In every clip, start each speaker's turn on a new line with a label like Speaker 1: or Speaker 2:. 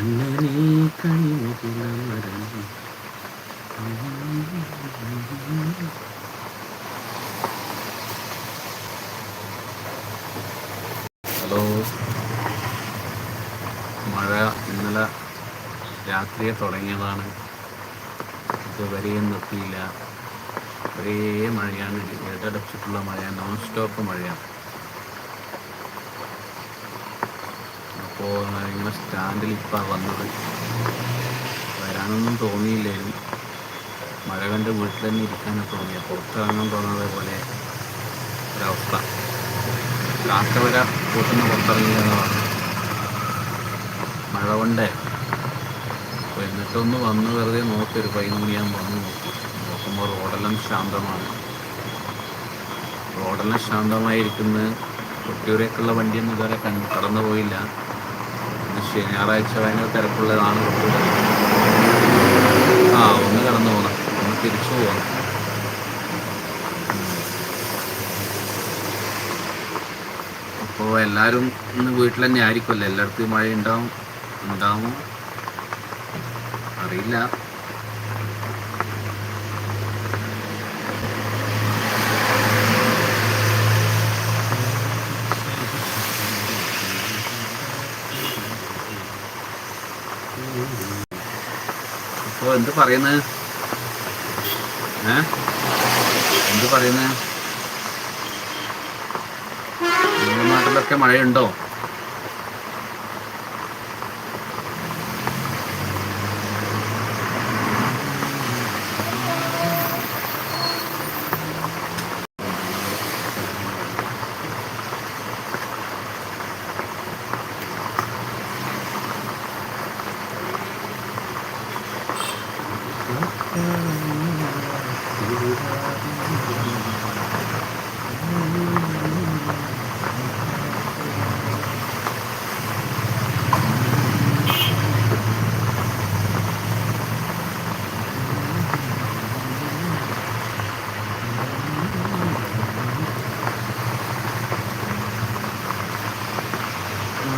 Speaker 1: Hello. മഴ ഇന്നലെ രാത്രിയെ തുടങ്ങിയതാണ്. ഇതുവരെയും നിർത്തിയില്ല. ഒരേ മഴയാണ്. ഇടടച്ചിട്ടുള്ള മഴ നോൺ സ്റ്റോപ്പ് മഴയാണ്. അപ്പോൾ ഇങ്ങനെ സ്റ്റാൻഡിൽ ഇപ്പം വന്നത്. വരാനൊന്നും തോന്നിയില്ലായിരുന്നു. മഴ കണ്ട് വീട്ടിൽ തന്നെ ഇരിക്കാനാണ് തോന്നിയ. പുറത്തിറങ്ങാൻ തോന്നുന്നത് പോലെ ഒരവസ്ഥ. കാക്ക വര കൂട്ടുന്ന പുറത്തിറങ്ങിയെന്ന് പറഞ്ഞു. മഴ കൊണ്ടേ. എന്നിട്ടൊന്ന് വന്ന് വെറുതെ നോക്കി. ഒരു പതിനൊന്ന് മണിയാകുമ്പോൾ വന്ന് നോക്കി. നോക്കുമ്പോൾ റോഡെല്ലാം ശാന്തമാണ്. റോഡെല്ലാം ശാന്തമായിരിക്കുന്നത് കൊട്ടിയൂരേക്കുള്ള വണ്ടിയൊന്നും ഇതുവരെ കണ്ട് കടന്നു പോയില്ല ശനിയാഴ്ച ഭയങ്കര തിരക്കുള്ളതാണ്. ആ ഒന്ന് കടന്നു പോകണം ഒന്ന് തിരിച്ചു പോകണം അപ്പോൾ എല്ലാവരും ഇന്ന് വീട്ടിൽ തന്നെ ആയിരിക്കുമല്ലോ എല്ലായിടത്തും മഴ ഉണ്ടാവും ഉണ്ടാവും? അറിയില്ല. അപ്പോൾ എന്ത് പറയുന്നത് എന്ത് പറയുന്നത് നാട്ടിലൊക്കെ മഴയുണ്ടോ?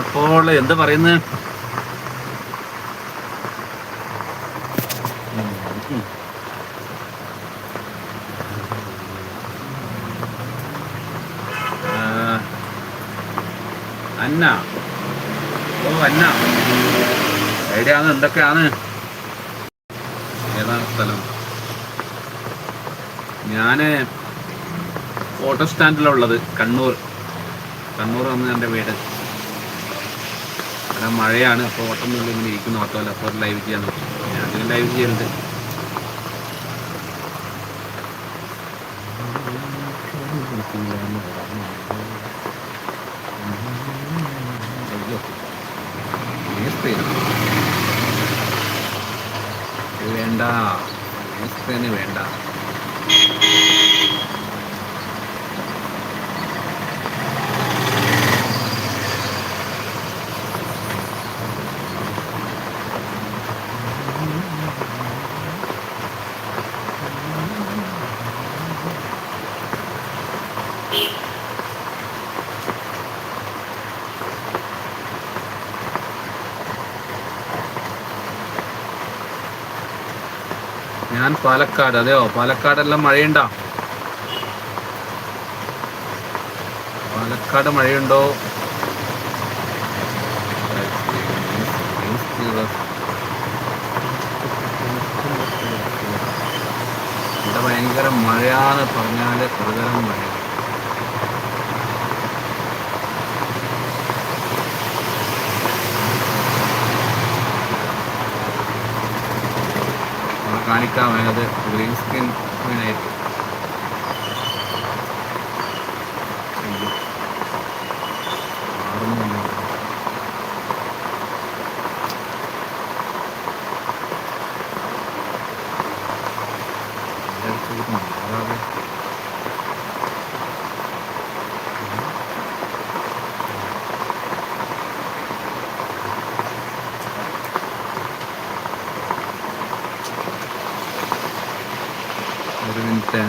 Speaker 1: അപ്പോൾ എന്താ പറയുന്നത് അന്ന. ഓ അന്ന. എവിടെയാണ് എന്തൊക്കെയാണ്? ഏതാണ് സ്ഥലം? ഞാൻ ഓട്ടോ സ്റ്റാൻഡിലുള്ളത് കണ്ണൂർ. കണ്ണൂർ വന്ന് എന്റെ വീട്. അവിടെ മഴയാണ് അപ്പോൾ ഓട്ടം കൊണ്ട് ഇങ്ങനെ ഓട്ടോ ഓട്ടോയിൽ അപ്പോൾ ലൈവ് ചെയ്യാൻ ഞാൻ ലൈവ് ചെയ്യുന്നുണ്ട് അയ്യോ വേസ്റ്റ് ഇത് വേണ്ട. വേണ്ട. ഞാൻ പാലക്കാട് അതെയോ? പാലക്കാടെല്ലാം മഴയുണ്ടോ? പാലക്കാട് മഴയുണ്ടോ? ഇവിടെ ഭയങ്കര മഴയാണ് പറഞ്ഞാൽ പ്രകരം മഴ അവിടെ കാണിക്കാം ഗ്രീൻ സ്ക്രീൻ ആയിട്ട് അയ്യോ. മാറുന്നില്ല. ഇതടിച്ചത് മാറാതെ. ഒരു മിനിറ്റ് ആ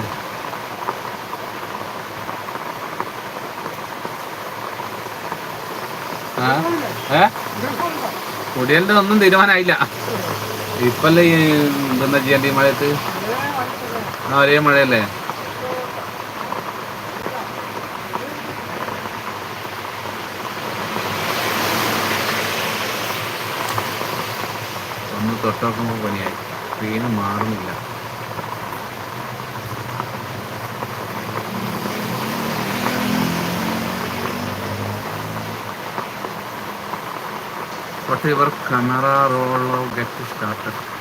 Speaker 1: ഏ കുടിയലിന്റെ ഒന്നും തീരുമാനമായില്ല ഇപ്പല്ലേ ഈ എന്താ ചെയ്യേണ്ട ഈ മഴയത്ത്? ആ ഒരേ മഴയല്ലേ? ഒന്ന് തൊട്ടോക്കുമ്പോൾ പണിയായി സ്ക്രീന് മാറുന്നില്ല. But your camera roll get started.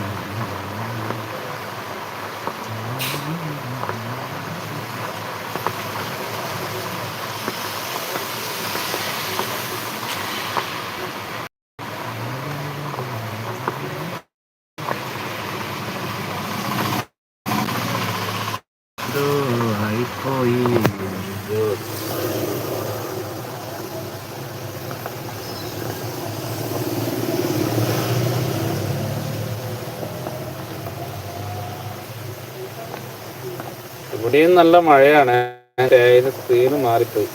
Speaker 1: എന്തോ ആയിപ്പോയി എന്തോ. ഇവിടെയും നല്ല മഴയാണ്. സ്ക്രീന് മാറിപ്പോയി.